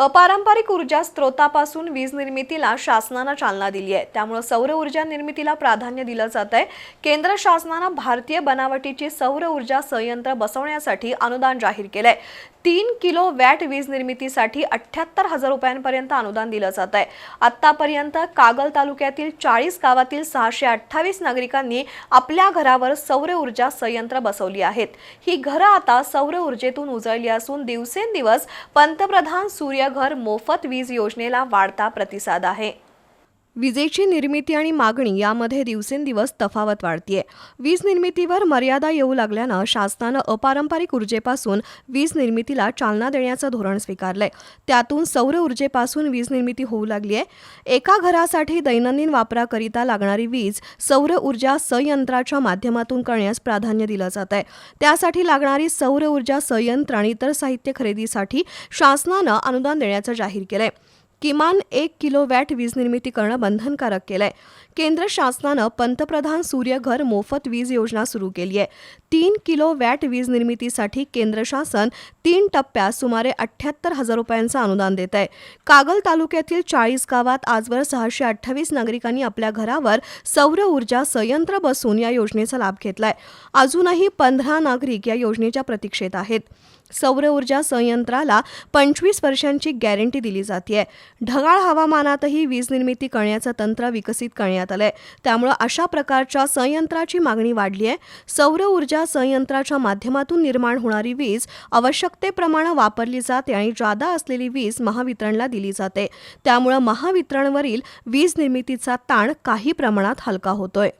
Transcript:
अपारंपरिक ऊर्जा स्त्रोतापासून वीज निर्मितीला शासनानं चालना दिली आहे. त्यामुळे सौर ऊर्जा निर्मितीला प्राधान्य दिलं जात आहे. केंद्र शासनानं भारतीय बनावटीची सौर ऊर्जा संयंत्र बसवण्यासाठी अनुदान जाहीर केलंय. तीन किलो वॅट वीज निर्मितीसाठी अठ्याहत्तर हजार रुपयांपर्यंत अनुदान दिलं जात आहे. आतापर्यंत कागल तालुक्यातील चाळीस गावातील सहाशे अठ्ठावीस नागरिकांनी आपल्या घरावर सौर ऊर्जा संयंत्र बसवली आहेत. ही घरं आता सौर ऊर्जेतून उजळली असून दिवसेंदिवस पंतप्रधान सूर्य घर मोफत वीज योजनेला वाढता प्रतिसाद आहे. विजेची निर्मिती आणि मागणी यामध्ये दिवसेंदिवस तफावत वाढतीये. वीज निर्मितीवर मर्यादा येऊ लागल्यानं शासनानं अपारंपरिक ऊर्जेपासून वीज निर्मितीला चालना देण्याचं धोरण स्वीकारलंय. त्यातून सौर ऊर्जेपासून वीज निर्मिती होऊ लागली आहे एका घरासाठी दैनंदिन वापराकरिता लागणारी वीज सौर ऊर्जा संयंत्राच्या माध्यमातून करण्यास प्राधान्य दिलं जात आहे त्यासाठी लागणारी सौर ऊर्जा संयंत्र आणि इतर साहित्य खरेदीसाठी शासनानं अनुदान देण्याचं जाहीर केलंय. किमान एक किलो वॅट वीज निर्मिती करणं बंधनकारक केलं आहे केंद्र शासनानं पंतप्रधान सूर्यघर मोफत वीज योजना सुरू केली आहे. तीन किलो वॅट वीज निर्मितीसाठी केंद्र शासन तीन टप्प्यात सुमारे अठ्याहत्तर हजार रुपयांचं अनुदान देत आहे. कागल तालुक्यातील चाळीस गावात आजवर सहाशे अठ्ठावीस नागरिकांनी आपल्या घरावर सौर ऊर्जा संयंत्र बसून या योजनेचा लाभ घेतलाय. अजूनही पंधरा नागरिक या योजनेच्या प्रतीक्षेत आहेत. सौर ऊर्जा संयंत्राला पंचवीस वर्षांची गॅरंटी दिली जाते ढगाळ हवामानातही वीज निर्मिती करण्याचं तंत्र विकसित करण्यात आलंय. त्यामुळे अशा प्रकारच्या संयंत्राची मागणी वाढली आहे सौर ऊर्जा संयंत्राच्या माध्यमातून निर्माण होणारी वीज आवश्यकतेप्रमाणे वापरली जाते आणि जादा असलेली वीज महावितरणला दिली जाते. त्यामुळे महावितरणवरील वीज निर्मितीचा ताण काही प्रमाणात हलका होतोय.